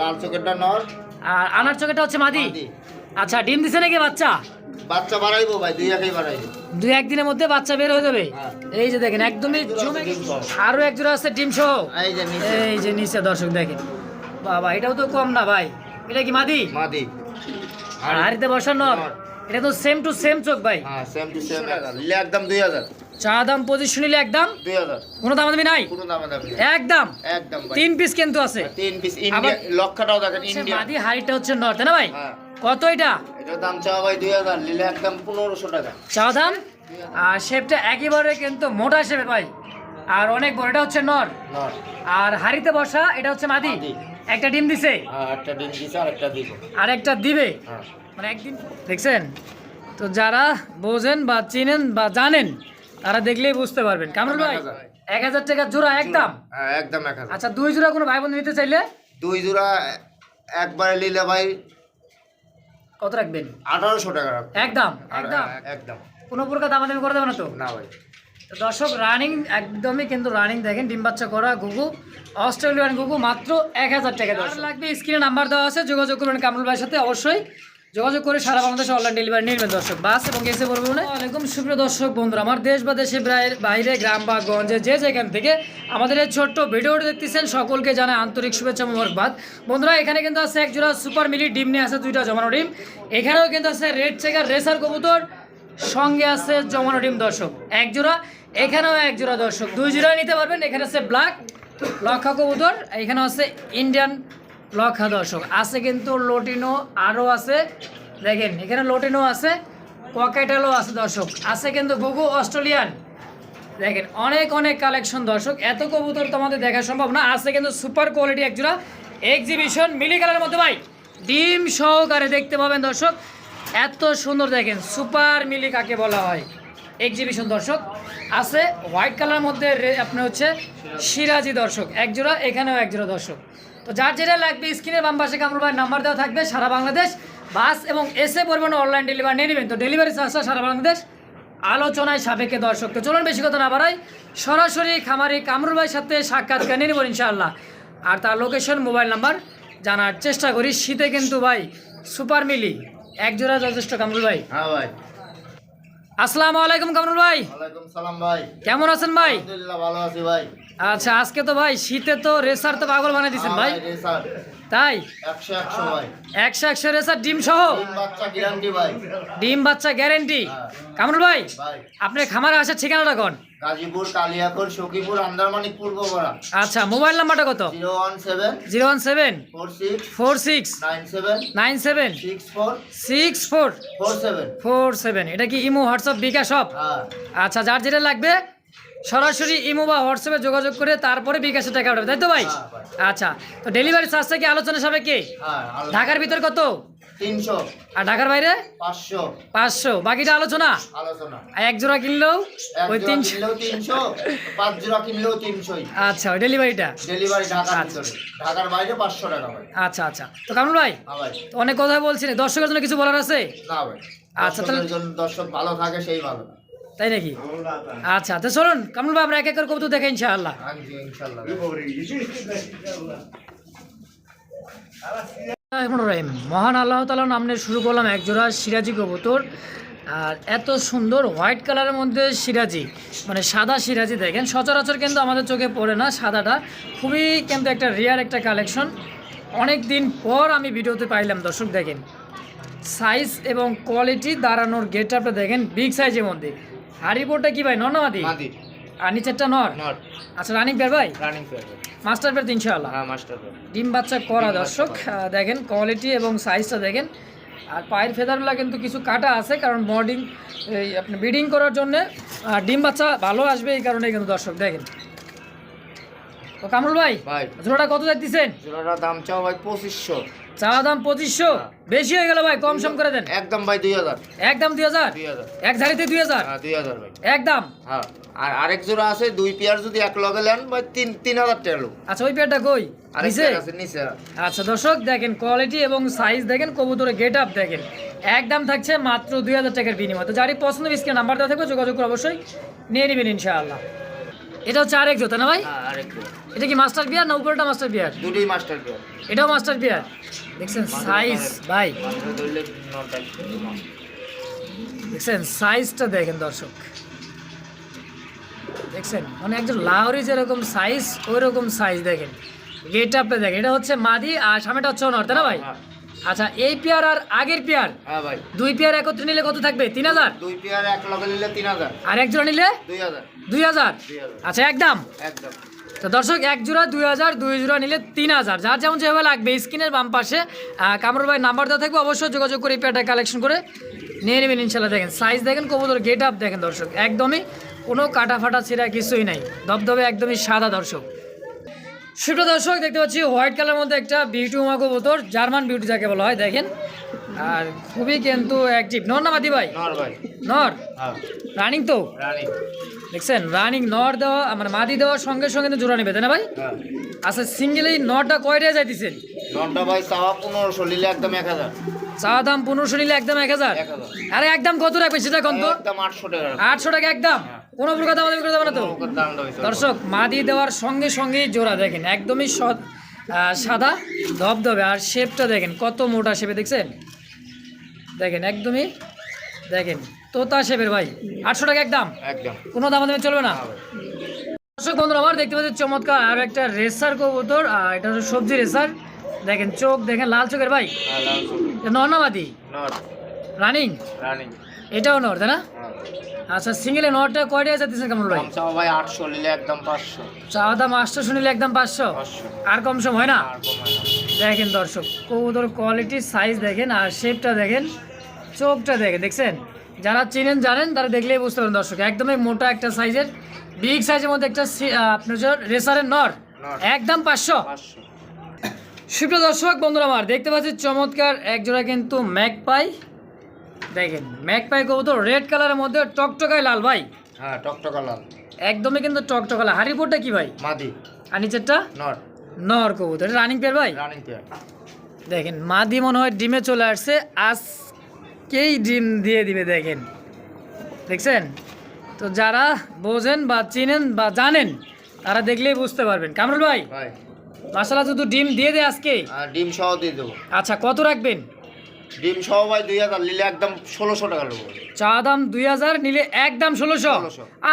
লাল চোখেরটা নর। আর আনার চোখেটা হচ্ছে মাদি। আচ্ছা ডিম দিছে নাকি বাচ্চা? বাচ্চা বাড়াইবো ভাই দুই একেই বাড়াইবো। দুই একদিনের মধ্যে বাচ্চা বের হয়ে যাবে? হ্যাঁ। এই যে দেখেন একদমই জমে আরও এক জোড়া আছে ডিম সহ। এই যে নিচে। দর্শক দেখেন। বাবা এটাও তো কম না ভাই। এটা কি মাদি? মাদি। আর হাড়িতে বসানো এটা তো সেম টু সেম চোখ ভাই। হ্যাঁ সেম টু সেম একদম দুই হাজার। চা দাম পজিশন নিলে একদম দুই হাজার। কোনো দাম দামি নাই? কোনো দামে দামি? একদম একদম তিন পিস কিন্তু আছে। তিন পিস ইন্ডিয়া লক্ষটাও দেখেন ইন্ডিয়া। মাদি হাড়িটা হচ্ছে নর তাই না ভাই? হ্যাঁ। কত এটা? এটার দাম চাওয়া ভাই দুই হাজার নিলে একদম পনেরোশো টাকা। চা দাম? আর শেপটা একেবারে কিন্তু মোটা শেপে ভাই। আর অনেক বড় এটা হচ্ছে নর আর হাড়িতে বসা এটা হচ্ছে মাদি? মাদি। একটা ডিম দিছে? হ্যাঁ একটা ডিম দিছে আর একটা দিব। আর একটা দিবে? হ্যাঁ। মানে একদিন দেখছেন? তো যারা বোঝেন বা চিনেন বা জানেন তারা দেখলেই বুঝতে পারবেন। কামরুল ভাই এক হাজার। টাকা জোড়া একদম? হ্যাঁ একদম এক হাজার। আচ্ছা দুই জোড়া কোনো ভাই বোন নিতে চাইলে? দুই জোড়া একবারে নিলে ভাই কত রাখবেন? আঠারোশো টাকা রাখব। একদম একদম? হ্যাঁ, একদম। কোনো প্রকার দামাদামি করে দেবে না তো? না ভাই। দর্শক রানিং একদমই কিন্তু রানিং দেখেন ডিম বাচ্চা করা গুগু অস্ট্রেলিয়ান গুগু মাত্র এক হাজার টাকা লাগবে স্ক্রিনে নাম্বার দেওয়া আছে যোগাযোগ করবেন কামরুল ভাইয়ের সাথে অবশ্যই। যোগাযোগ করে সারা বাংলাদেশে অনলাইন ডেলিভারি নেবেন দর্শক। বাস এবং এসে পড়বে মনে ওয়ালাইকুম সুপ্রিয় দর্শক, বন্ধুরা, আমার দেশ বা দেশের বাইরে গ্রাম বা গঞ্জে যে যেখান থেকে আমাদের এই ছোট্ট ভিডিওটি দেখতেছেন, সকলকে জানায় আন্তরিক শুভেচ্ছা মোবারকবাদ। বন্ধুরা, এখানে কিন্তু আছে এক জোড়া সুপার মিলি ডিম, নিয়ে আছে দুইটা জমানো ডিম। এখানেও কিন্তু আছে রেড চেকার রেসার কবুতর, সঙ্গে আছে জমানো ডিম দর্শক। এক জোড়া, এখানেও এক জোড়া দর্শক। দুই জোড়া নিতে পারবেন, এখানে আছে ব্ল্যাক লক্ষা কবুতর এখানে আছে ইন্ডিয়ান লক্ষা দর্শক, আছে কিন্তু লোটিনো আরও আছে। দেখেন, এখানে লোটিনো আছে ককেটালও আছে দর্শক, আছে কিন্তু বহু অস্ট্রেলিয়ান। দেখেন, অনেক অনেক কালেকশন দর্শক, এত কবুতর তো আমাদের দেখা সম্ভব না, আছে কিন্তু সুপার কোয়ালিটি একজোড়া এক্সিবিশন মিলি কালারের মধ্যে ভাই, ডিম সহকারে দেখতে পাবেন দর্শক, এত সুন্দর দেখেন, সুপার মিলি কাকে বলা হয় এক্সিবিশন দর্শক, আছে হোয়াইট কালারের মধ্যে আপনার হচ্ছে সিরাজি দর্শক একজোড়া এখানেও একজোড়া দর্শক। তো যার যেটা লাগবে স্ক্রিনের বাম পাশে কামরুল ভাইয়ের নাম্বার দেওয়া থাকবে সারা বাংলাদেশ বাস এবং এসে পরিমাণ অনলাইন ডেলিভারি নিয়ে নেবেন। তো ডেলিভারি চার্জটা সারা বাংলাদেশ আলোচনায় সাবেকে দর্শক। তো চলুন বেশি কথা না বাড়াই সরাসরি খামারি কামরুল ভাইয়ের সাথে সাক্ষাৎকার নিয়ে নেবেন ইনশাআল্লাহ। আর তার লোকেশন মোবাইল নাম্বার জানার চেষ্টা করি। শীতে কিন্তু ভাই সুপার মিলি এক জোড়া যথেষ্ট কামরুল ভাই। হ্যাঁ ভাই। আসসালামু আলাইকুম কামরুল ভাই। ওয়ালাইকুম সালাম ভাই। কেমন আছেন ভাই? আলহামদুলিল্লাহ ভালো আছি ভাই। আচ্ছা আজকে তো ভাই শীতে তো রেসার তো পাগল বানিয়ে দিচ্ছেন ভাই। হ্যাঁ তাই? একশো একশো ভাই। রেসার ডিম সহ? ভাই। ডিম বাচ্চা গ্যারেন্টি কামরুল ভাই ভাই। আপনার খামারে আসার ঠিকানাটা কোন? গাজীপুর কালিয়াকোর সখীপুর আন্দারমানিক পূর্বপাড়া আচ্ছা মোবাইল নাম্বারটা কত? Zero one seven. Zero one seven. Four six. Four six. Nine seven. Nine seven. Six four. Six four. Four seven. Four seven. এটা কি ইমো হোয়াটসঅ্যাপ বিকাশ সব? হ্যাঁ। আচ্ছা যার যেটা লাগবে সরাসরি ইমো বা হোয়াটসঅ্যাপে যোগাযোগ করে তারপরে বিকাশে টাকা উঠাবে তাই তো ভাই? হ্যাঁ, আচ্ছা তো ডেলিভারি চার্জটা কি আলোচনা সবাই হ্যাঁ আলো- ঢাকার ভিতর কত? তিনশো। আর ঢাকার বাইরে? পাঁচশো। পাঁচশো। বাকিটা আলোচনা? আলোচনা। এক জোড়া কিনলেও ওই তিনশো। তিনশো পাঁচ জোড়া কিনলেও তিনশোই। আচ্ছা ডেলিভারিটা? ডেলিভারি ঢাকার আচ্ছা। ঢাকার বাইরে পাঁচশো টাকা ভাই। আচ্ছা আচ্ছা। তো কামরুল ভাই হ্যাঁ তো অনেক কথা বলছিলেন দর্শকের জন্য কিছু বলার আছে? না ভাই। আচ্ছা, তাহলে- দর্শক ভালো থাকে সেই ভালো। তাই নাকি আচ্ছা তো চলুন কামরুল আমরা এক এক করে কবুতর দেখে ইনশাআল্লাহ রহিম মহান আল্লাহ তালা নামনে শুরু করলাম একজোড়া সিরাজি কবুতর আর এত সুন্দর হোয়াইট কালারের মধ্যে সিরাজি মানে সাদা সিরাজি দেখেন সচরাচর কিন্তু আমাদের চোখে পড়ে না সাদাটা খুবই কিন্তু একটা রেয়ার একটা কালেকশন অনেক দিন পর আমি ভিডিওতে পাইলাম দর্শক দেখেন সাইজ এবং কোয়ালিটি দাঁড়ানোর গেট আপটা দেখেন বিগ সাইজের মধ্যে হারিবোর্ডটা কি ভাই? নর্নামাদি মাদি? আর নিচেরটা নর? নট আচ্ছা রানিং পেয়ার ভাই? রানিং পেয়ার মাস্টার পেয়ার তিনশো আল্লাহ হ্যাঁ মাস্টার পেয়ার ডিম বাচ্চা করা দর্শক দেখেন কোয়ালিটি এবং সাইজটা দেখেন। আর পায়ের ফেদারগুলো কিন্তু কিছু কাটা আছে কারণ বডিং এই আপনি ব্রিডিং করার জন্য ডিম বাচ্চা ভালো আসবে এই কারণে কিন্তু দর্শক দেখেন। তো কামরুল ভাই ভাই। জোড়াটা কত যাচ্ছেন জোড়াটার দাম চাও ভাই পঁচিশশো। চাওয়া দাম পঁচিশশো। বেশি হয়ে গেল ভাই কম সম করে দেন। একদম ভাই দুই হাজার। একদম দুই হাজার? এক ঝাড়িতে দুই হাজার? হ্যাঁ দুই হাজার ভাই। একদম হ্যাঁ আর আরেক জোড়া আছে দুই পেয়ার যদি এক লগে নেন ভাই তিন তিন হাজার টাকা আচ্ছা ওই পেয়ারটা কই? নিচে? নিচে আচ্ছা দর্শক দেখেন কোয়ালিটি এবং সাইজ দেখেন কবুতরের গেট আপ দেখেন একদম থাকছে মাত্র দুই হাজার টাকার বিনিময়। তো যারই পছন্দ স্ক্রিন নাম্বার দেওয়া থাকবে যোগাযোগ করে অবশ্যই নিয়ে নেবেন ইনশাআল্লাহ। এটা হচ্ছে আরেক জোতা না ভাই? হ্যাঁ আরেক এটা কি মাস্টার বিয়ার না উপরেটা মাস্টার বিয়ার দুটোই মাস্টার পেয়ার এটাও মাস্টার বিয়ার দেখছেন সাইজ ভাই। দেখছেন সাইজটা দেখেন দর্শক। দেখছেন মানে একজন লাহরি যেরকম সাইজ ওই রকম সাইজ দেখেন। গেট আপটা দেখেন এটা হচ্ছে মাদি আর সামনেটা হচ্ছে অনর তাই না ভাই? হ্যাঁ। আচ্ছা এই পেয়ার আর আগের পেয়ার? হ্যাঁ ভাই। দুই পেয়ার একত্রে নিলে কত থাকবে? তিন হাজার? দুই পেয়ার এক লগে নিলে তিন হাজার। আর এক জোড়া নিলে? দুই হাজার। দুই হাজার? আচ্ছা একদম একদম। তো দর্শক এক জোড়া দুই হাজার দুই জোড়া নিলে তিন হাজার। যার যেমন যেভাবে লাগবে স্ক্রিনের বাম পাশে আহ, কামরুল ভাই নাম্বার দেওয়া থাকবে। অবশ্যই যোগাযোগ করে এই পেয়ারটা কালেকশন করে নিয়ে নেবেন ইনশাল্লাহ দেখেন সাইজ দেখেন কবুতর গেট আপ দেখেন দর্শক। একদমই কোনো কাটা ফাটা ছিঁড়া কিছুই নাই। দবদবে একদমই সাদা দর্শক। ছোট দর্শক, দেখতে পাচ্ছি হোয়াইট কালার মধ্যে একটা বিউটি উমা কবুতর জার্মান বিউটি যাকে বলা হয়, দেখেন। আর খুবই কিন্তু অ্যাক্টিভ নর না মাদি ভাই? নর ভাই। নর? হ্যাঁ। রানিং তো? রানী। দেখছেন রানিং নর দেওয়া মানে মাদি দেওয়ার সঙ্গে সঙ্গে জোড়া নেবে তাই না ভাই? হ্যাঁ। আচ্ছা সিঙ্গেল এই নটা কয়টা যাইতেছেন নটা ভাই চাওয়া পনেরোশো নিলে একদম এক হাজার। চা দাম পনেরোশো নিলে একদম এক হাজার? আরে একদম কত রাখবেন সেটা কত আটশো টাকা একদম? কোনো প্রকার দাম করে দেবে না তো? দর্শক মাদি দেওয়ার সঙ্গে সঙ্গেই জোড়া দেখেন একদমই সাদা ধবধবে। আর শেপটা দেখেন কত মোটা শেপে দেখছেন? দেখেন একদমই দেখেন। তোতা শেপের ভাই আটশো টাকা একদম। একদম। কোনো দাম দামে চলবে না। দর্শক বন্ধুরা আমার দেখতে পাচ্ছি চমৎকার আর একটা রেসার কবুতর আর এটা হচ্ছে সবজি রেসার। দেখেন চোখ দেখেন লাল চোখের ভাই। হ্যাঁ, লাল সবুজ। এটা নর্নামাদি নর। রানিং? এটাও নর তাই না? হ্যাঁ। আচ্ছা সিঙ্গেলে নরটা কয়টা যাচ্ছে কেমন ভাই? চাওয়া ভাই আটশো নিলে একদম পাঁচশো। চাওয়া দাম আটশো শুনিলে একদম পাঁচশো? আর কম সম হয় না? না। দেখেন দর্শক কবুতর কোয়ালিটি সাইজ দেখেন আর শেপটা দেখেন। চোখটা দেখে দেখছেন? যারা চিনেন জানেন তারা দেখলেই বুঝতে পারেন দর্শক। একদমই মোটা একটা সাইজের বিগ সাইজের মধ্যে একটা আপনার যে রেসারের নর। একদম পাঁচশো। সুপ্রিয় দর্শক বন্ধুরা আমার দেখতে পাচ্ছি চমৎকার এক জোড়া কিন্তু ম্যাক পাই দেখেন ম্যাক পাই কবুতর রেড কালারের মধ্যে টকটকায় লাল ভাই। হ্যাঁ টকটকা লাল। একদমই কিন্তু টকটকা লাল। হারিপুরটা কি ভাই? মাদি। আর নিচেরটা? নর। নর কবুতর। রানিং পেয়ার ভাই? রানিং পেয়ার দেখেন মাদি মনে হয় ডিমে চলে আসছে। আজকেই ডিম দিয়ে দিবে দেখেন। দেখছেন? তো যারা বোঝেন বা চিনেন বা জানেন তারা দেখলেই বুঝতে পারবেন। কামরুল ভাই ভাই। মাসালা শুধু ডিম দিয়ে দেয় আজকে? ডিম সহ দিয়ে দেবো। আচ্ছা কত রাখবেন? ডিম সহ ভাই দুই হাজার নিলে একদম ষোলোশো টাকা নেব। চা দাম দুই হাজার নিলে একদম ষোলোশো?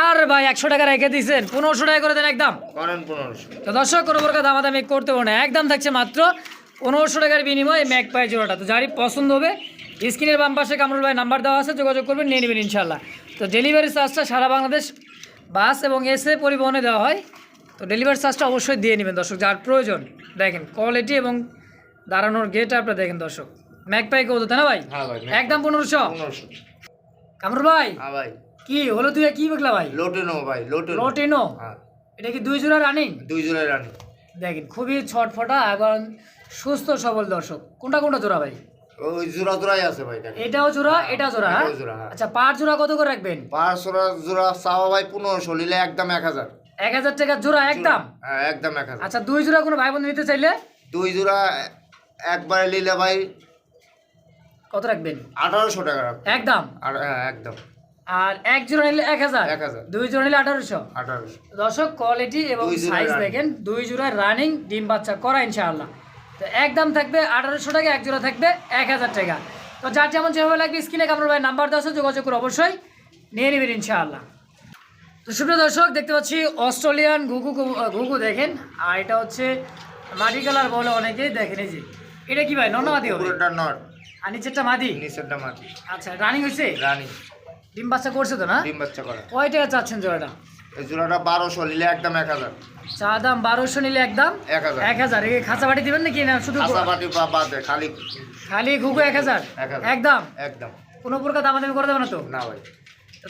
আর ভাই একশো টাকা রেখে দিয়েছেন। পনেরোশো টাকা করে দেন একদম। করেন পনেরোশো। তো দর্শক কোনো প্রকার দামাদামি করতে পারব না। একদম থাকছে মাত্র পনেরোশো টাকার বিনিময়ে ম্যাক পাই জোড়াটা। তো যারই পছন্দ হবে স্ক্রিনের বাম পাশে কামরুল ভাই নাম্বার দেওয়া আছে যোগাযোগ করবেন নিয়ে নেবেন ইনশাল্লাহ তো ডেলিভারি চার্জটা সারা বাংলাদেশ বাস এবং এসে পরিবহনে দেওয়া হয়। তো ডেলিভারি চার্জটা অবশ্যই দিয়ে নেবেন দর্শক যার প্রয়োজন। দেখেন কোয়ালিটি এবং দাঁড়ানোর গেট আপনারা দেখেন দর্শক। ম্যাক পাই কত তাই না ভাই? হ্যাঁ ভাই একদম পনেরোশো? কামরুল ভাই? হ্যাঁ ভাই। কি হলো তুই কি দেখলা ভাই? লোটেনো ভাই লোটে নেব। লোটিনো হ্যাঁ। এটা কি দুই জোড়া রানিং দুই জোড়ায় রানিং দেখেন খুবই ছটফটা এবং সুস্থ সবল দর্শক। কোনটা কোনটা জোড়া ভাই? ওই জোড়া জোড়াই আছে ভাই এটাও জোড়া এটা জোড়া হ্যাঁ? হ্যাঁ। আচ্ছা পাঁচ জোড়া কত করে রাখবেন? পাঁচ জোড়া জোড়া চাওয়া ভাই পনেরোশো নিলে একদম এক হাজার। এক হাজার টাকা জোড়া একদম? হ্যাঁ একদম এক হাজার। আচ্ছা দুই জোড়া কোনো ভাই বোন নিতে চাইলে? দুই জোড়া একবারে নিলে ভাই কত রাখবেন? আঠারোশো টাকা একদম? হ্যাঁ একদম। আর এক জোড়া নিলে এক হাজার? দুই জোড়া নিলে আঠারোশো? আঠারোশো। দর্শক কোয়ালিটি এবং সাইজ দেখেন দুই জোড়া রানিং ডিম বাচ্চা করা ইনশাআল্লাহ। তো একদম থাকবে আঠারোশো টাকা এক জোড়া থাকবে এক হাজার টাকা। তো যার যেমন যেভাবে লাগবে স্ক্রিনে কামড় ভাই নাম্বার দেওয়া আছে যোগাযোগ করে অবশ্যই নিয়ে নেবেন ইনশাআল্লাহ। তো সুপ্রিয় দর্শক দেখতে পাচ্ছি অস্ট্রেলিয়ান ঘুঘু ঘুঘু দেখেন আর এটা হচ্ছে মাটি কালার বলে অনেকেই দেখেন এই যে। এটা কি ভাই নর্নামাদি হবে? পুরোটা নট আর নিচেরটা মাদি? নিচেরটা মাটি আচ্ছা রানিং হয়েছে রানিং। ডিম বাচ্চা করছে তো না? ডিম বাচ্চা করা। কয় টাকা চাচ্ছেন জোড়াটা এই জোড়াটা বারোশো নিলে একদম এক হাজার। চা দাম বারোশো নিলে একদম এক হাজার। এক হাজার। এই খাঁচা বাটি দিবেন নাকি না? শুধু কাঁচা বাটি বাদে খালি খালি ঘুঘু এক হাজার? এক একদম? একদম। কোনো প্রকার দামাদামি করে দেবে না তো? না ভাই।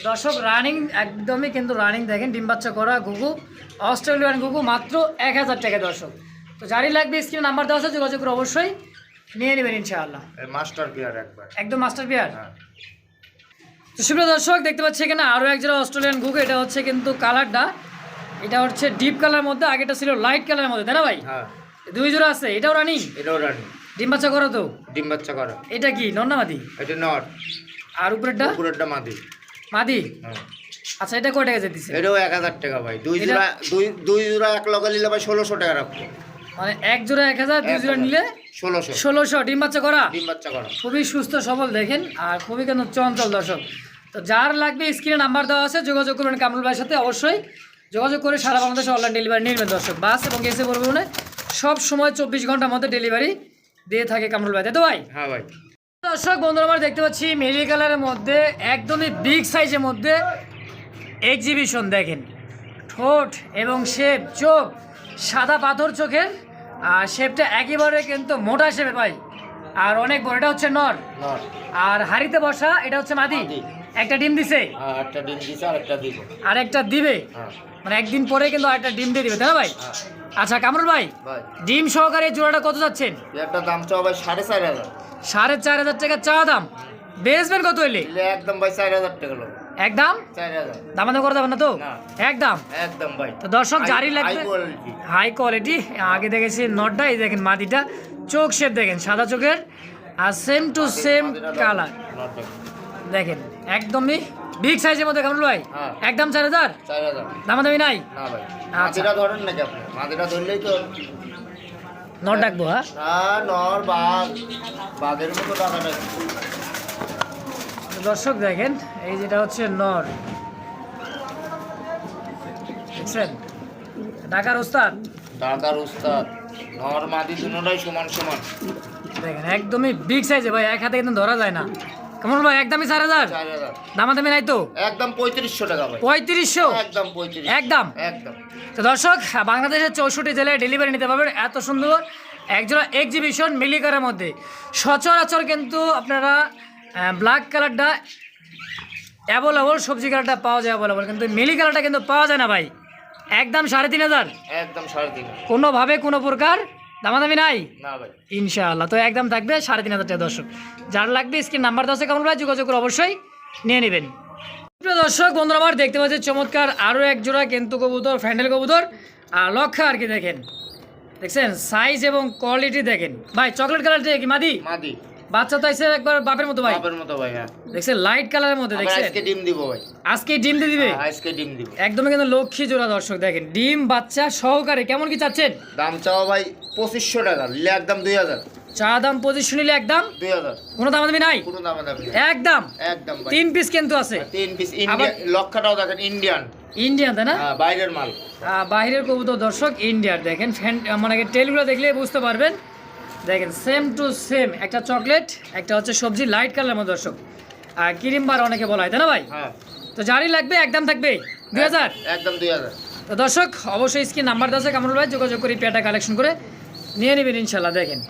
দর্শক রানিং একদমই কিন্তু রানিং দেখেন ডিম বাচ্চা করা ঘুঘু অস্ট্রেলিয়ান ঘুঘু মাত্র এক হাজার টাকা দর্শক। তো যারই লাগবে স্ক্রিনে নাম্বার দেওয়া আছে যোগাযোগ করে অবশ্যই নিয়ে নেবেন ইনশাআল্লাহ। মাস্টার পিয়ার একবার। একদম মাস্টার বিয়ার? হ্যাঁ। তো সুপ্রিয় দর্শক দেখতে পাচ্ছি এখানে আরও এক জোড়া অস্ট্রেলিয়ান ঘুঘু। এটা হচ্ছে কিন্তু কালারটা। এটা হচ্ছে ডিপ কালার মধ্যে আগেটা ছিল লাইট কালারের মধ্যে তাই না ভাই? হ্যাঁ। দুই জোড়া আছে এটাও রানি? এটাও রানি। ডিম বাচ্চা করো তো। ডিম বাচ্চা করা। এটা কি নর না নন্নামাদি এটা নট আর উপরেরটা? পুরোটা মাদি। মাদি? হ্যাঁ। আচ্ছা এটা কয় টাকা যেতেছে? এটাও এক হাজার টাকা ভাই। দুই জোড়া দুই দুই জোড়া এক লগে নিলে ভাই ষোলোশো টাকা রাখব। মানে এক জোড়া এক হাজার দুই জোড়া নিলে ষোলোশো। ষোলোশো। ডিম বাচ্চা করা? ডিম বাচ্চা করা। খুবই সুস্থ সবল দেখেন। আর খুবই কেন চঞ্চল দর্শক। তো যার লাগবে স্ক্রিনে নাম্বার দেওয়া আছে যোগাযোগ করবেন কামরুল ভাইয়ের সাথে অবশ্যই। যোগাযোগ করে সারা বাংলাদেশে অনলাইন ডেলিভারি নেবেন দর্শক বাস এবং এসে পড়বে মানে সব সময় চব্বিশ ঘণ্টার মধ্যে ডেলিভারি দিয়ে থাকে কামরুল ভাই তাই তো ভাই? হ্যাঁ ভাই। দর্শক বন্ধুরা আমরা দেখতে পাচ্ছি মেরি কালারের মধ্যে একদমই বিগ সাইজের মধ্যে এক্সিবিশন দেখেন। ঠোঁট এবং শেপ চোখ সাদা পাথর চোখের আর শেপটা একেবারে কিন্তু মোটা শেপের ভাই। আর অনেক বড় এটা হচ্ছে নর। নর। আর হাড়িতে বসা এটা হচ্ছে মাদি। একটা ডিম দিছে? হ্যাঁ একটা ডিম দিছে আর একটা দিব। আর একটা দিবে? হ্যাঁ। মানে একদিন পরে কিন্তু আরেকটা ডিম দিয়ে দিবে তাই না ভাই? হ্যাঁ। আচ্ছা কামরুল ভাই ডিম সহকারে জোড়াটা কত যাচ্ছেন? একটা দাম চাও ভাই সাড়ে চার হাজার। সাড়ে চার হাজার টাকা চা দাম। বেচবেন কত হইলে একদম ভাই চার হাজার টাকা একদম চার হাজার। করে দেবেন না তো? না। একদম একদম ভাই। তো দর্শক জারি লাগবে হাই কোয়ালিটি আগে দেখেছি নটটা এই দেখেন মাদিটা চোখ শেপ দেখেন সাদা চোখের। আর সেম টু সেম কালার দেখেন। একদমই বিগ সাইজের মধ্যে কেমন ভাই? হ্যাঁ। একদম চার হাজার? দামাদামি নাই? না ভাই। আচ্ছা। মাদিরা ধরেন নাকি আপনি? মাদিরা ধরলেই তো নট ডাকবো হ্যাঁ? নর বাঘ বাঘের মতো নাকি দর্শক দেখেন এই যেটা হচ্ছে নর। দেখছেন? ঢাকার ওস্তাদ। ঢাকার উস্তাদ নর মাদি দুটোটাই সমান সমান। দেখেন একদমই বিগ সাইজে ভাই এক হাতে কিন্তু ধরা যায় না। কেমন ভাই? একদমই চার হাজার? দামাদামি নাই তো? একদম পঁয়ত্রিশশো টাকা পঁয়ত্রিশশো? একদম পঁয়ত্রিশ একদম? একদম। তো দর্শক বাংলাদেশের চৌষট্টি জেলায় ডেলিভারি নিতে পারবেন। এত সুন্দর একজোড়া এক্সিবিশন মিলিকারের মধ্যে। সচরাচর কিন্তু আপনারা ব্ল্যাক কালারটা অ্যাভেলেবল সবজি কালারটা পাওয়া যায় অ্যাভেলেবল কিন্তু মিলি কালারটা কিন্তু পাওয়া যায় না ভাই। একদম সাড়ে তিন হাজার। একদম সাড়ে তিন কোনোভাবে কোনো প্রকার দামাদামি নাই? ইনশাআল্লাহ তো একদম থাকবে সাড়ে তিন হাজার টাকা দর্শক। যার লাগবে স্ক্রিন নাম্বার দশে কেমন ভাই যোগাযোগ করে অবশ্যই নিয়ে নেবেন। প্রিয় দর্শক বন্ধুরা আমার দেখতে পাচ্ছি চমৎকার আরও এক জোড়া কেন্তু কবুতর ফ্যান্ডেল কবুতর। আর লক্ষ্য আর কি দেখেন। দেখছেন? সাইজ এবং কোয়ালিটি দেখেন। ভাই চকলেট কালারটা কি মাদি? মাদি। বাচ্চা তো এসে একবার বাপের মতো ভাই। বাপের মতো ভাই হ্যাঁ। দেখছেন লাইট কালারের মধ্যে দেখছেন? আজকে ডিম দিব ভাই। আজকে ডিম দিয়ে দিবে? হ্যাঁ, আজকে ডিম দিব। একদমই কিন্তু লক্ষ্মী জোড়া দর্শক দেখেন ডিম বাচ্চা সহকারে কেমন কি চাচ্ছেন? দাম চাও ভাই পঁচিশশো টাকা নিলে একদম দুই হাজার। চা দাম পজিশন নিলে একদম? দুই হাজার। কোনো দাম দামি নাই? কোনো দামে দামি না। একদম? একদম ভাই। তিন পিস কিন্তু আছে। তিন পিস ইন্ডিয়ান লক্ষাটাও দেখেন ইন্ডিয়ান ইন্ডিয়ান তাই না? হ্যাঁ বাইরের মাল। বাইরের কবুতর দর্শক ইন্ডিয়ার দেখেন মানে টেলগুলো দেখলে বুঝতে পারবেন। দেখেন সেম টু সেম একটা চকলেট একটা হচ্ছে সবজি লাইট কালার মতো দর্শক। আর ক্রিম বার অনেকে বলা হয় তাই না ভাই? হ্যাঁ। তো যারই লাগবে একদম থাকবে দুই হাজার? একদম দুই হাজার। তো দর্শক অবশ্যই স্ক্রিন নাম্বার দেওয়া কামরুল ভাই যোগাযোগ করে পেয়াটা কালেকশন করে নিয়ে নেবেন ইনশাল্লাহ দেখেন।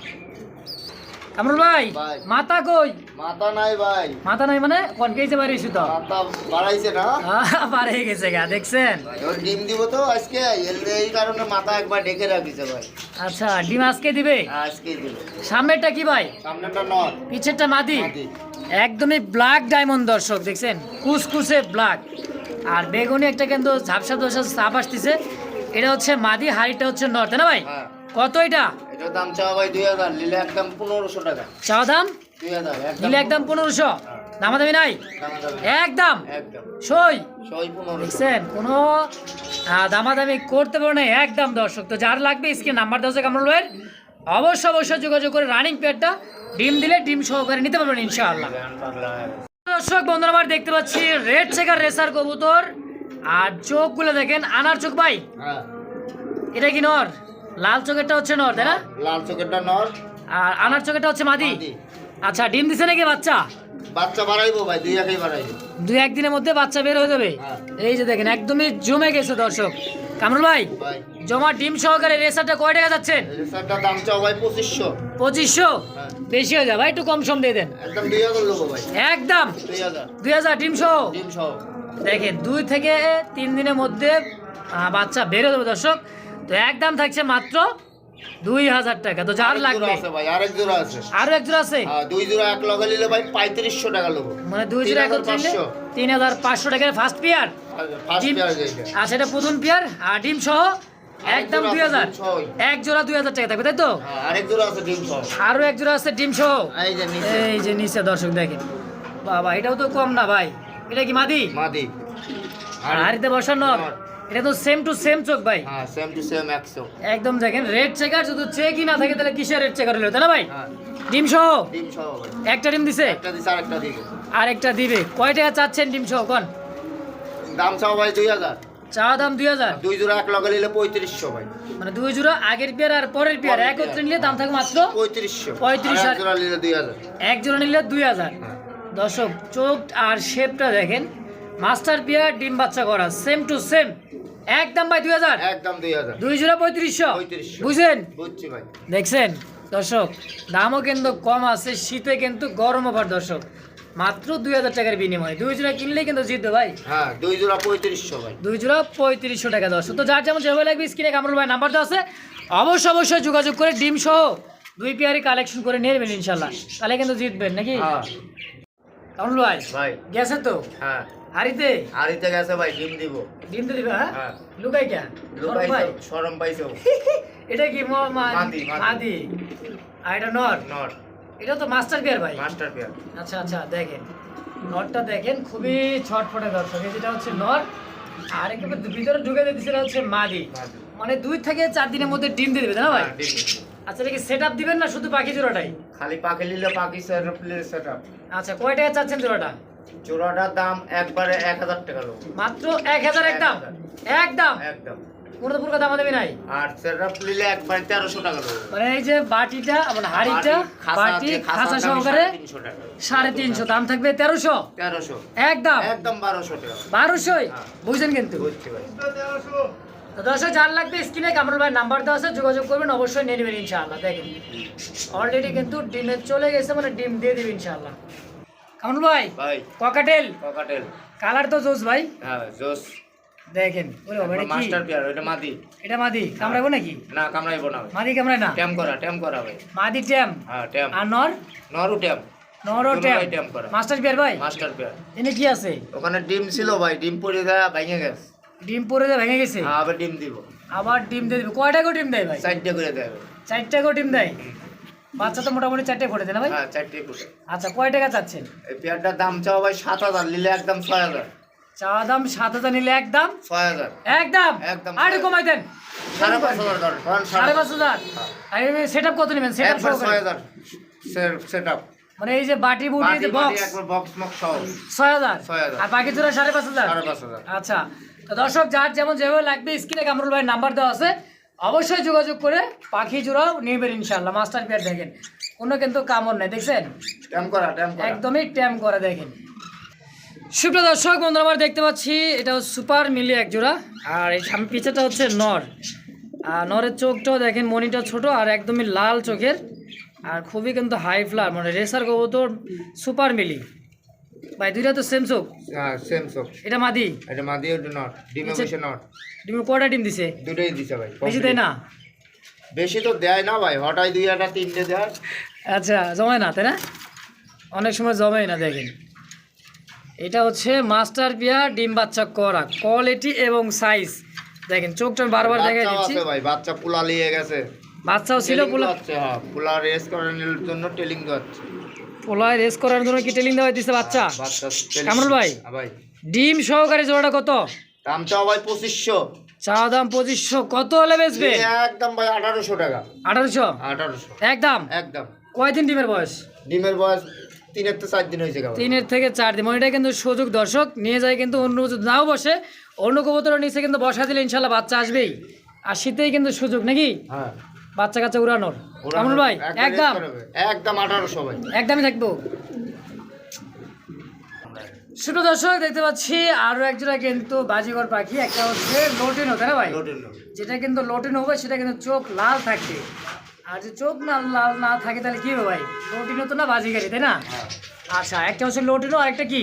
কামরুল ভাই। মাথা কই? মাথা নাই ভাই। মাথা নাই মানে? কোন কেছে বাড়ি তো? মাথা বাড়াইছে না। হয়ে গেছে গা দেখছেন? এবার ডিম দিব তো আজকে এই কারণে মাথা একবার ডেকে রাখিছে ভাই। আচ্ছা ডিম আজকে দিবে? আজকে দিব। সামনেরটা কি ভাই? নর। পিছেরটা মাদি। একদমই ব্ল্যাক ডায়মন্ড দর্শক দেখছেন? কুসকুসে ব্ল্যাক আর বেগুনি একটা কিন্তু ঝাপসা দোষা সাপ আসতেছে। এটা হচ্ছে মাদি হাড়িটা হচ্ছে নর্থ না ভাই? হ্যাঁ। কত এটা? এটার দাম চাওয়া ভাই দুই হাজার একদম পনেরোশো টাকা। চাওয়া দাম? দুই হাজার একদম পনেরোশো। দামাদামি নাই? দামে দামে। একদম? একদম। সই? সই পনেরোশো। দেখছেন কোনো আহ, দামাদামি করতে পারো না একদম দর্শক তো যার লাগবে স্ক্রিন নাম্বার দেওয়া কামরুল ভাইয়ের। অবশ্যই অবশ্যই যোগাযোগ করে রানিং পেয়ারটা ডিম দিলে ডিম সহকারে নিতে পারবেন ইনশাআল্লাহ। দর্শক বন্ধুরা আমার দেখতে পাচ্ছি রেড চেকার রেসার কবুতর। আর চোখগুলো দেখেন আনার চোখ ভাই। হ্যাঁ। এটা কি নর? লাল চোখেরটা হচ্ছে নর তাই না? লাল চোখেরটা নর। আর আনার চোখেরটা হচ্ছে মাদি। আচ্ছা ডিম দিছে নাকি বাচ্চা? বাচ্চা বাড়াইবো ভাই দুই একেই বাড়াইবো। দুই একদিনের মধ্যে বাচ্চা বের হয়ে যাবে? হ্যাঁ। এই যে দেখেন একদমই জমে গেছে দর্শক। কামরুল ভাই ভাই। জমা ডিম সহকারে রেসারটা কয় টাকা যাচ্ছেন রেসারটার দাম চাও ভাই পঁচিশশো। পঁচিশশো? হ্যাঁ। বেশি হয়ে যাবে একটু কম সম দিয়ে দেন। একদম দুই হাজার লোক ভাই। একদম? দুই হাজার। দুই হাজার ডিম সহ? ডিম সহ। দেখেন দুই থেকে তিন দিনের মধ্যে বাচ্চা বেরো যাবে দর্শক। তো একদম থাকছে মাত্র দুই হাজার টাকা। তো যার জোড়া লাগবে? ভাই আরেক জোড়া আছে। আরও একজন আছে? হ্যাঁ দুই জোড়া এক লগে নিলে ভাই পঁয়ত্রিশশো টাকা লোক মানে দুই জোড়া পাঁচশো। তিন হাজার পাঁচশো টাকার ফার্স্ট পেয়ার ডিম পেয়ার আর সেটা প্রথম পেয়ার আর ডিম সহ একদম দুই হাজার। এক জোড়া দুই হাজার টাকা থাকবে তাই তো? হ্যাঁ আরেক জোড়া আছে ডিম সহ। আরও এক জোড়া আছে ডিম সহ। এই যে নিচে। এই যে নিচে দর্শক দেখেন। বাবা এটাও তো কম না ভাই। এটা কি মাদি? মাদি। আর হাড়িতে বসা নর এটা তো সেম টু সেম চোখ ভাই। হ্যাঁ সেম টু সেম একশো একদম দেখেন রেড চেকার শুধু চেকই না থাকে তাহলে কিসের রেড চেকার হলো তাই না ভাই? হ্যাঁ। ডিম সহ? ডিম সহ ভাই। একটা ডিম দিছে? একটা দিছে আর একটা দিবে। আর একটা দিবে। কয় টাকা চাচ্ছেন ডিম সহ কোন? দাম চাও ভাই দুই হাজার। চা দাম দুই হাজার? দুই জোড়া এক লগে নিলে পঁয়ত্রিশশো ভাই। মানে দুই জোড়া আগের পেয়ার আর পরের পেয়ার একত্রে নিলে দাম থাকবে মাত্র পঁয়ত্রিশশো। পঁয়ত্রিশ জোড়া নিলে দুই হাজার। এক জোড়া নিলে দুই হাজার। হ্যাঁ। দর্শক চোখ আর শেপটা দেখেন। মাস্টার পেয়ার ডিম বাচ্চা করা সেম টু সেম একদম ভাই দুই হাজার। একদম দুই হাজার। দুই জোড়া পঁয়ত্রিশশো। বুঝলেন বুঝছি ভাই। দেখছেন? দর্শক দামও কিন্তু কম আছে শীতে কিন্তু গরম ওভার দর্শক। মাত্র দুই হাজার টাকার বিনিময়ে। দুই জোড়া কিনলে কিন্তু জিতবে ভাই। হ্যাঁ দুই জোড়া পঁয়ত্রিশশো ভাই। দুই জোড়া পঁয়ত্রিশশো টাকা দর্শক। তো যার যেমন যেভাবে লাগবে স্ক্রিনে কামরুল ভাই নাম্বার তো আছে। অবশ্যই অবশ্যই যোগাযোগ করে ডিম সহ দুই পেয়ারি কালেকশন করে নিয়ে নেবেন ইনশাল্লাহ তাহলে কিন্তু জিতবেন নাকি? হ্যাঁ। কামরুল ভাই ভাই। গেছে তো? হ্যাঁ। গেছে ভাই ডিম দিব। ডিম তো দিবে হ্যাঁ? লুকাই কেন লুকাইছো ভাই সরম পাইছো। এটা কি মাদি, মাদি। আর এটা নর? নট এটা তো মাস্টার পেয়ার ভাই? Master pair. আচ্ছা আচ্ছা দেখেন। নরটা দেখেন খুবই ছটফটে দর্শক। যেটা হচ্ছে নর আর একেবারে ভিতরে ঢুকে দিচ্ছে এটা হচ্ছে মাদি। মানে দুই থেকে চার দিনের মধ্যে ডিম দিয়ে দেবে না ভাই? হ্যাঁ। আচ্ছা এটা কি সেট আপ দিবেন না শুধু পাখি জোড়াটাই? খালি পাখি নিলে পাখি সেট আপ আচ্ছা কয় টাকা চাচ্ছেন জোড়াটা? চূড়াটার দাম একবারে এক হাজার টাকা লোক। মাত্র এক হাজার একদম? একদম? একদম। কোনো পুরো দাম দেবে নাই? আর সেট নিলে একবারে তেরোশো টাকা লোক। মানে এই যে বাটিটা মানে হাড়িটা বাটি খাঁচা সহকারে সাড়ে তিনশো দাম থাকবে তেরোশো? তেরোশো। একদম? একদম বারোশো টাকা। বারোশোই? হ্যাঁ। বুঝছেন কিন্তু? বুঝছি ভাই দর্শক যার লাগবে স্ক্রিনে কামরুল ভাই নাম্বার দেওয়া আছে যোগাযোগ করবেন অবশ্যই নিয়ে নেবেন ইনশাআল্লাহ। দেখেন অলরেডি কিন্তু ডিমে চলে গেছে মানে ডিম দিয়ে দিবে ইনশাআল্লাহ। কামরুল ভাই ভাই। ককাটেল। ককাটেল। কালার তো জোস ভাই। হ্যাঁ জোস। দেখেন ওরে বাবা এটা মাস্টার পেয়ার ওইটা মাদি। এটা মাদি কামড়াবো নাকি? না কামড়াইবো না মাদি কামড়ায় না? ট্যাম করা ট্যাম করা ভাই। মাদি ট্যাম। হ্যাঁ ট্যাম। আর নর? নরু ট্যাম। নরও ট্যাম। ট্যাম করা। মাস্টার বিয়ার ভাই? মাস্টার পেয়ার এনে কি আছে? ওখানে ডিম ছিল ভাই ডিম পড়ে দেয়া ভেঙে গেছে। ডিম পরে দিয়ে ভেঙে গেছে? হ্যাঁ, আবার ডিম দিব। আবার ডিম দিয়ে দিবে। কয়টা করে ডিম দেয় ভাই? চারটে করে দেয় চারটা করে ডিম দেয়? বাচ্চা তো মোটামুটি চারটে দেয় না ভাই? হ্যাঁ চারটে আচ্ছা কয় টাকা চাচ্ছেন? এই পেয়ারটার দাম চাও ভাই সাত হাজার নিলে একদম ছয় হাজার। চা দাম সাত হাজার নিলে একদম? ছয় হাজার। একদম? একদম। আর কমাই দেন সাড়ে পাঁচ হাজার ধরেন সাড়ে পাঁচ হাজার? হ্যাঁ। সেট আপ কত নেবেন? সেট আপ ছয় হাজার। সেট আপ মানে এই যে বাটি বুটি যে বক্স বক্স মক্স সহ। ছয় হাজার? ছয় হাজার। আর বাকি জোড়া সাড়ে পাঁচ হাজার? সাড়ে পাঁচ হাজার। আচ্ছা তো দর্শক যার যেমন যেভাবে লাগবে স্ক্রিনে কামরুল ভাই নাম্বার দেওয়া আছে। অবশ্যই যোগাযোগ করে পাখি জোড়াও নেবেন ইনশাল্লাহ মাস্টার পেয়ার দেখেন। কোনো কিন্তু কামড় নেই দেখছেন? একদমই ট্যাম করা দেখেন। সুপ্রিয় দর্শক বন্ধুরা আমরা দেখতে পাচ্ছি এটা সুপার মিলি এক জোড়া আর এই সামনে পিছেটা হচ্ছে নর। আর নরের চোখটাও দেখেন মনিটা ছোট আর একদমই লাল চোখের আর খুবই কিন্তু হাই ফ্লার মানে রেসার কবুতর সুপার মিলি। ভাই দুইটা তো সেম চোখ হ্যাঁ সেম সব এটা মাদি? এটা মাদি ওটা নট ডিম আচ্ছা। নট ডিম কয়টা ডিম দিছে? দুটোই দিছে ভাই বেশি দেয় না? বেশি তো দেয় না ভাই হঠাৎ দুই একটা তিনটে দেয়। আচ্ছা জমায় না তাই না? অনেক সময় জমায় না দেখেন। এটা হচ্ছে মাস্টার পিয়া ডিম বাচ্চা করা কোয়ালিটি এবং সাইজ দেখেন চোখটা বারবার বাচ্চাও দিচ্ছি। ভাই বাচ্চা পোলা নিয়ে গেছে। বাচ্চাও ছিল পোলা হ্যাঁ পোলা রেস করানোর জন্য টেলিং দেওয়াচ্ছে পোলায় রেস করার জন্য কি টেলিং দেওয়া দিচ্ছে বাচ্চা? বাচ্চা কামরুল ভাই? হ্যাঁ ভাই। ডিম সহকারে জোড়াটা কত? দাম চাও ভাই পঁচিশশো। চা দাম পঁচিশশো কত হলে বেচবে? একদম ভাই আঠারোশো টাকা। আঠারোশো? আঠারোশো। একদম? একদম। কয়দিন ডিমের বয়স? ডিমের বয়স তিনের তো চার দিন হয়েছে তিনের থেকে চার দিন। এটা কিন্তু সুযোগ দর্শক নিয়ে যায় কিন্তু অন্য নাও বসে অন্য কবুতরের নিচে কিন্তু বসা দিলে ইনশাল্লাহ বাচ্চা আসবেই। আর শীতেই কিন্তু সুযোগ নাকি? হ্যাঁ। বাচ্চা কাচ্চা উড়ানোর। কামরুল ভাই একদম একদম। আঠারোশো ভাই। একদমই থাকব। ছোট দর্শক দেখতে পাচ্ছি আরও একজোড়া কিন্তু বাজিগর পাখি। একটা হচ্ছে লোটিনো তাই না ভাই? যেটা কিন্তু লোটিনো হবে সেটা কিন্তু চোখ লাল থাকবে আর যে চোখ না লাল না থাকে তাহলে কি হবে ভাই? লোটিনো তো না বাজিগারি তাই না? হ্যাঁ। আচ্ছা একটা হচ্ছে লোটিনো আর একটা কি?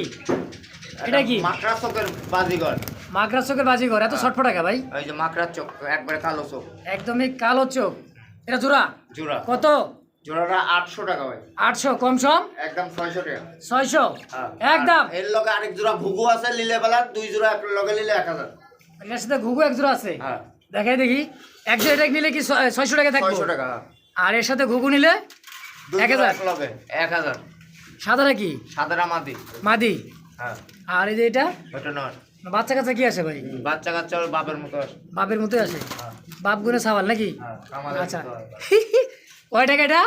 এটা কি? মাকড়া চোখের বাজিগর। মাকড়া চোখের বাজিগর এত ছটফট টাকা ভাই? ওই যে মাকড়ার চোখ একবারে কালো চোখ। একদমই কালো চোখ। এটা জোড়া? জোড়া। কত? জোড়াটা আটশো টাকা ভাই। আটশো কম সম? একদম ছয়শো টাকা। ছয়শো? হ্যাঁ। একদম? এর লগে আরেক জোড়া ঘুঘু আছে লিলে বেলা দুই জোড়া এক লগে নিলে এক হাজার। এটার সাথে ঘুঘু এক জোড়া আছে? হ্যাঁ। দেখাই দেখি। একশো এটা নিলে কি ছয়- ছয়শো টাকা থাকবে? ছয়শো টাকা হ্যাঁ। আর এর সাথে ঘুঘু নিলে এক জোড়া হাজার? এক লগে এক হাজার। সাদাটা কি? সাদাটা মাদি। মাদি? হ্যাঁ। আর এই যে এটা? ওটা নয়। বাচ্চা কাচ্চা কি আসে ভাই? বাচ্চা কাচ্চা ওর বাপের মতো আসে। বাপের মতোই আসে? বাপ গুনে সাবাল নাকি? হ্যাঁ, আচ্ছা। কয় টাকা এটা?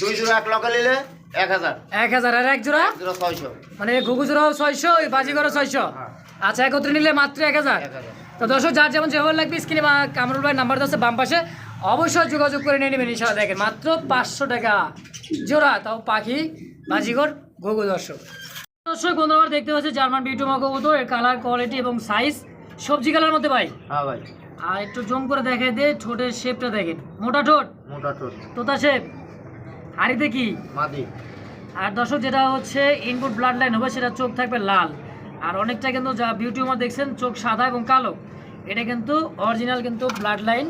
দুই জোড়া এক লগে নিলে এক হাজার। এক হাজার আর এক জোড়া? জোড়া ছয়শো। মানে ঘুঘু জোড়াও ছয়শো ওই বাজিগরও ছয়শো? হ্যাঁ। আচ্ছা একত্রে নিলে মাত্র এক হাজার? তো দর্শক যার যেমন যেভাবে লাগবে স্ক্রিনে বা কামরুল ভাই নাম্বার আছে বাম পাশে। অবশ্যই যোগাযোগ করে নিয়ে নেবেন ইনশাল্লাহ দেখেন মাত্র পাঁচশো টাকা জোড়া তাও পাখি বাজিগর ঘুঘু দর্শক। দর্শক বন্ধু আমার দেখতে পাচ্ছি জার্মান বিউটি মগবুতো এর কালার কোয়ালিটি এবং সাইজ সবজি কালার মধ্যে ভাই? হ্যাঁ ভাই। আর একটু জম করে দেখে দে ঠোঁটের শেপটা দেখেন। মোটা ঠোঁট? মোটা টোট তোতা শেপ হাড়িতে কি? মাদি। আর দর্শক যেটা হচ্ছে ইনপুট ব্লাড লাইন হবে সেটা চোখ থাকবে লাল। আর অনেকটা কিন্তু যা বিউটি উমার দেখছেন চোখ সাদা এবং কালো। এটা কিন্তু অরিজিনাল কিন্তু ব্লাড লাইন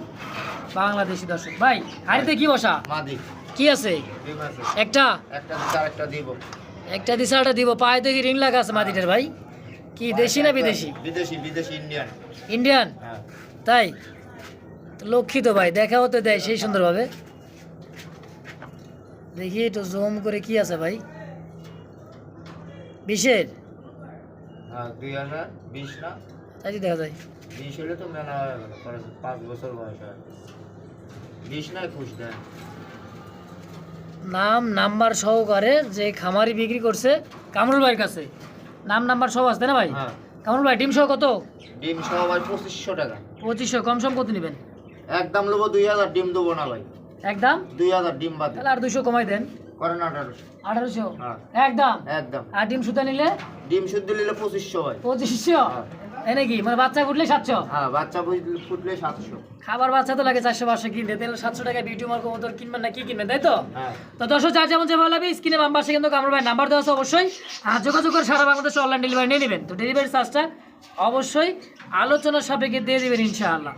বাংলাদেশি দর্শক। ভাই হাড়িতে কি বসা? মাদি। কি আছে? একটা? একটা দিব। একটা দিশা একটা দিব পায়ে দেখি রিং লাগা আছে মাটিটার ভাই। কি দেশি না বিদেশি? বিদেশি বিদেশি ইন্ডিয়ান ইন্ডিয়ান তাই? তো লক্ষ্মী তো ভাই দেখাও তো দেয় সেই সুন্দরভাবে। দেখি একটু জুম করে কি আছে ভাই। বিশের? হ্যাঁ তাই দেখা যায়। বিশ হলে তো মেলা পাঁচ বছর বয়স হয়। বিশ না একুশ দেয় নাম নাম্বার সহকারে যে খামারি বিক্রি করছে কামরুল ভাইয়ের কাছে। নাম নাম্বার সব আছে না ভাই? হ্যাঁ। কামরুল ভাই ডিম সহ কত? ডিম সহ ভাই পঁচিশশো টাকা। পঁচিশশো কম সম কত নেবেন? একদম নেব দুই হাজার ডিম দেবো না ভাই। একদম? দুই হাজার ডিম বাদ। তাহলে আর দুশো কমাই দেন। করেন আঠারোশো। আঠারোশো? হ্যাঁ। একদম? একদম। আর ডিম সুতা নিলে? ডিম শুদ্ধ নিলে পঁচিশশো ভাই। পঁচিশশো? হ্যাঁ। তাই নাকি মানে বাচ্চা ফুটলে সাতশো? হ্যাঁ বাচ্চা ফুটলে সাতশো। খাবার বাচ্চা তো লাগে চারশো পাঁচশো কিনতে। তাহলে সাতশো টাকা বিউটি মার্ক মতো কিনবেন না কি কিনবেন তাই তো? হ্যাঁ। তো দর্শক যার যেমন যে ভালো লাগবে স্ক্রিনে বাম পাশে কিন্তু কামরুল ভাই নাম্বার দেওয়া আছে অবশ্যই। আর যোগাযোগ করে সারা বাংলাদেশে অনলাইন ডেলিভারি নিয়ে নেবেন। তো ডেলিভারি চার্জটা অবশ্যই আলোচনার সাপেক্ষে দিয়ে দেবেন ইনশাআল্লাহ।